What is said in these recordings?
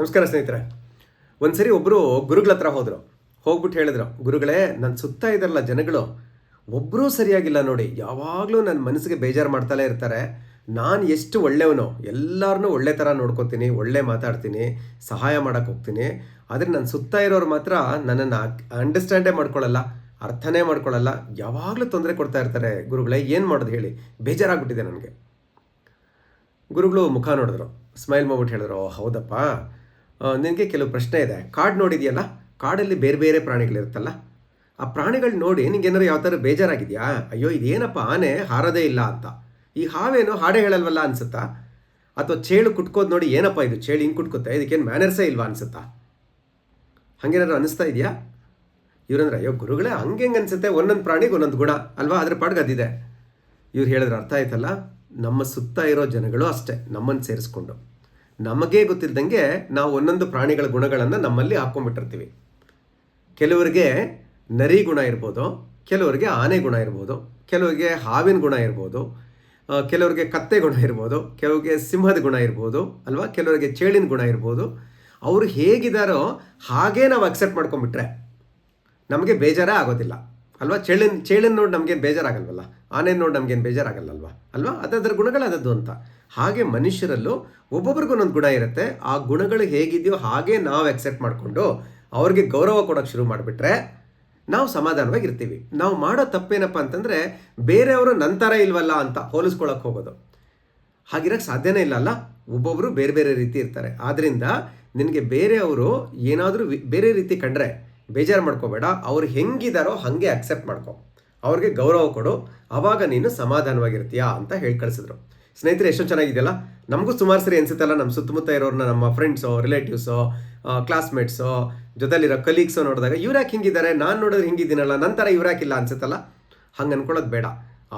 ನಮಸ್ಕಾರ ಸ್ನೇಹಿತರೆ. ಒಂದ್ಸರಿ ಒಬ್ಬರು ಗುರುಗಳ ಹತ್ರ ಹೋದರು. ಹೋಗ್ಬಿಟ್ಟು ಹೇಳಿದ್ರು ಗುರುಗಳೇ ನನ್ನ ಸುತ್ತ ಇದಾರಲ್ಲ ಜನಗಳು ಒಬ್ಬರೂ ಸರಿಯಾಗಿಲ್ಲ ನೋಡಿ. ಯಾವಾಗಲೂ ನನ್ನ ಮನಸ್ಸಿಗೆ ಬೇಜಾರು ಮಾಡ್ತಲೇ ಇರ್ತಾರೆ. ನಾನು ಎಷ್ಟು ಒಳ್ಳೆಯವನು ಎಲ್ಲರನ್ನೂ ಒಳ್ಳೆ ಥರ ನೋಡ್ಕೊತೀನಿ ಒಳ್ಳೆ ಮಾತಾಡ್ತೀನಿ ಸಹಾಯ ಮಾಡೋಕ್ಕೆ ಹೋಗ್ತೀನಿ. ಆದರೆ ನನ್ನ ಸುತ್ತ ಇರೋರು ಮಾತ್ರ ನನ್ನನ್ನು ಅಂಡರ್ಸ್ಟ್ಯಾಂಡೇ ಮಾಡ್ಕೊಳ್ಳಲ್ಲ ಅರ್ಥನೇ ಮಾಡ್ಕೊಳ್ಳಲ್ಲ ಯಾವಾಗಲೂ ತೊಂದರೆ ಕೊಡ್ತಾ ಇರ್ತಾರೆ. ಗುರುಗಳೇ ಏನು ಮಾಡೋದು ಹೇಳಿ? ಬೇಜಾರಾಗ್ಬಿಟ್ಟಿದೆ ನನಗೆ. ಗುರುಗಳು ಮುಖ ನೋಡಿದ್ರು. ಸ್ಮೈಲ್ ಮಾಡ್ಬಿಟ್ಟು ಹೇಳಿದ್ರು "ಓ, ಹೌದಪ್ಪ. ನಿನಗೆ ಕೆಲವು ಪ್ರಶ್ನೆ ಇದೆ. ಕಾಡು ನೋಡಿದೆಯಲ್ಲ? ಕಾಡಲ್ಲಿ ಬೇರೆ ಬೇರೆ ಪ್ರಾಣಿಗಳಿರುತ್ತಲ್ಲ? ಆ ಪ್ರಾಣಿಗಳು ನೋಡಿ ನಿಂಗೆ ಏನಾರು ಯಾವ ಥರ ಬೇಜಾರಾಗಿದೆಯಾ? ಅಯ್ಯೋ, ಇದೇನಪ್ಪ ಆನೆ ಹಾರೋದೇ ಇಲ್ಲ ಅಂತ. ಈ ಹಾವೇನು ಹಾಡೆ ಹೇಳಲ್ವಲ್ಲ ಅನ್ಸುತ್ತಾ? ಅಥವಾ ಚೇಳು ಕುಟ್ಕೋದು ನೋಡಿ ಏನಪ್ಪ ಇದು? ಚೇಳು ಹಿಂಗೆ ಕುಟ್ಕೋತಾ ಇದಕ್ಕೇನು ಮ್ಯಾನರ್ಸೇ ಇಲ್ವಾ ಅನ್ಸುತ್ತಾ? ಹಂಗೇನಾದ್ರು ಅನಿಸ್ತಾ ಇದೆಯಾ? ಇವ್ರಂದ್ರೆ, ಅಯ್ಯೋ, ಗುರುಗಳೇ ಹಂಗೆ ಹೆಂಗೆ ಅನ್ಸುತ್ತೆ? ಒಂದೊಂದು ಪ್ರಾಣಿಗೆ ಒಂದೊಂದು ಗುಣ. ಅಲ್ವಾ? ಅದ್ರ ಪಾಡ್ಗದಿದೆ ಇವ್ರು ಹೇಳಿದ್ರೆ ಅರ್ಥ ಆಯ್ತಲ್ಲ? ನಮ್ಮ ಸುತ್ತ ಇರೋ ಜನಗಳು ಅಷ್ಟೇ ನಮ್ಮನ್ನು ಸೇರಿಸ್ಕೊಂಡು. ನಮಗೇ ಗೊತ್ತಿಲ್ದಂಗೆ ನಾವು ಒಂದೊಂದು ಪ್ರಾಣಿಗಳ ಗುಣಗಳನ್ನು ನಮ್ಮಲ್ಲಿ ಹಾಕ್ಕೊಂಡ್ಬಿಟ್ಟಿರ್ತೀವಿ ಕೆಲವರಿಗೆ ನರಿ ಗುಣ ಇರ್ಬೋದು, ಕೆಲವರಿಗೆ ಆನೆ ಗುಣ ಇರ್ಬೋದು, ಕೆಲವರಿಗೆ ಹಾವಿನ ಗುಣ ಇರ್ಬೋದು ಕೆಲವರಿಗೆ ಕತ್ತೆ ಗುಣ ಇರ್ಬೋದು, ಕೆಲವರಿಗೆ ಸಿಂಹದ ಗುಣ ಇರ್ಬೋದು, ಅಲ್ವಾ? ಕೆಲವರಿಗೆ ಚೇಳಿನ ಗುಣ ಇರ್ಬೋದು. ಅವರು ಹೇಗಿದ್ದಾರೋ ಹಾಗೇ ನಾವು ಅಕ್ಸೆಪ್ಟ್ ಮಾಡ್ಕೊಂಡ್ಬಿಟ್ರೆ ನಮಗೆ ಬೇಜಾರೇ ಆಗೋದಿಲ್ಲ. ಅಲ್ವಾ? ಚೇಳಿನ ಚೇಳಿನ ನೋಡಿ ನಮಗೇನು ಬೇಜಾರಾಗಲ್ವಲ್ಲ? ಆನೆ ನೋಡಿ ನಮಗೇನು ಬೇಜಾರಾಗಲ್ಲಲ್ವಾ? ಅಲ್ವಾ? ಅದರ ಗುಣಗಳಾದದ್ದು ಅಂತ. ಹಾಗೆ ಮನುಷ್ಯರಲ್ಲೂ ಒಬ್ಬೊಬ್ರಿಗೂ ಒಂದೊಂದು ಗುಣ ಇರುತ್ತೆ. ಆ ಗುಣಗಳು ಹೇಗಿದೆಯೋ ಹಾಗೆ ನಾವು ಅಕ್ಸೆಪ್ಟ್ ಮಾಡಿಕೊಂಡು ಅವ್ರಿಗೆ ಗೌರವ ಕೊಡೋಕ್ಕೆ ಶುರು ಮಾಡಿಬಿಟ್ರೆ ನಾವು ಸಮಾಧಾನವಾಗಿ ಇರ್ತೀವಿ ನಾವು ಮಾಡೋ ತಪ್ಪೇನಪ್ಪ ಅಂತಂದರೆ ಬೇರೆಯವರು ನಂತರ ಇಲ್ವಲ್ಲ ಅಂತ ಹೋಲಿಸ್ಕೊಳಕ್ಕೆ ಹೋಗೋದು. ಹಾಗಿರೋಕ್ಕೆ ಸಾಧ್ಯನೇ ಇಲ್ಲ ಅಲ್ಲ? ಒಬ್ಬೊಬ್ಬರು ಬೇರೆ ಬೇರೆ ರೀತಿ ಇರ್ತಾರೆ. ಆದ್ದರಿಂದ ನಿನಗೆ ಬೇರೆಯವರು ಏನಾದರೂ ಬೇರೆ ರೀತಿ ಕಂಡ್ರೆ ಬೇಜಾರು ಮಾಡ್ಕೋಬೇಡ. ಅವ್ರು ಹೆಂಗಿದಾರೋ ಹಾಗೆ ಅಕ್ಸೆಪ್ಟ್ ಮಾಡ್ಕೊ. ಅವ್ರಿಗೆ ಗೌರವ ಕೊಡು, ಆವಾಗ ನೀನು ಸಮಾಧಾನವಾಗಿರ್ತೀಯಾ ಅಂತ ಹೇಳಿ ಕಳಿಸಿದ್ರು. ಸ್ನೇಹಿತರೆ ಎಷ್ಟು ಚೆನ್ನಾಗಿದೆಯಲ್ಲ? ನಮಗೂ ಸುಮಾರು ಸರಿ ಅನಿಸುತ್ತಲ್ಲ ನಮ್ಮ ಸುತ್ತಮುತ್ತ ಇರೋರನ್ನ ನಮ್ಮ ಫ್ರೆಂಡ್ಸೋ ರಿಲೇಟಿವ್ಸೋ ಕ್ಲಾಸ್ಮೇಟ್ಸೋ ಜೊತೆಲಿರೋ ಕಲೀಗ್ಸೋ ನೋಡಿದಾಗ ಇವ್ರು ಯಾಕೆ ಹಿಂಗಿದ್ದಾರೆ? ನಾನು ನೋಡಿದ್ರೆ ಹಿಂಗಿದ್ದೀನಲ್ಲ ನಂತರ ಇಲ್ಲ ಅನ್ಸುತ್ತಲ್ಲ? ಹಂಗೆ ಅನ್ಕೊಳ್ಳೋದು ಬೇಡ.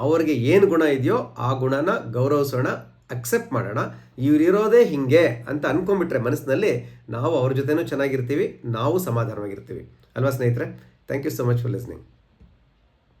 ಅವ್ರಿಗೆ ಏನು ಗುಣ ಇದೆಯೋ, ಆ ಗುಣನ ಗೌರವಿಸೋಣ ಅಕ್ಸೆಪ್ಟ್ ಮಾಡೋಣ. ಇವರಿರೋದೇ ಹಿಂಗೆ ಅಂತ ಅನ್ಕೊಂಬಿಟ್ರೆ ಮನಸ್ಸಿನಲ್ಲಿ ನಾವು ಅವ್ರ ಜೊತೆನೂ ಚೆನ್ನಾಗಿರ್ತೀವಿ, ನಾವು ಸಮಾಧಾನವಾಗಿರ್ತೀವಿ. ಅಲ್ವಾ ಸ್ನೇಹಿತರೆ? Thank you so much for listening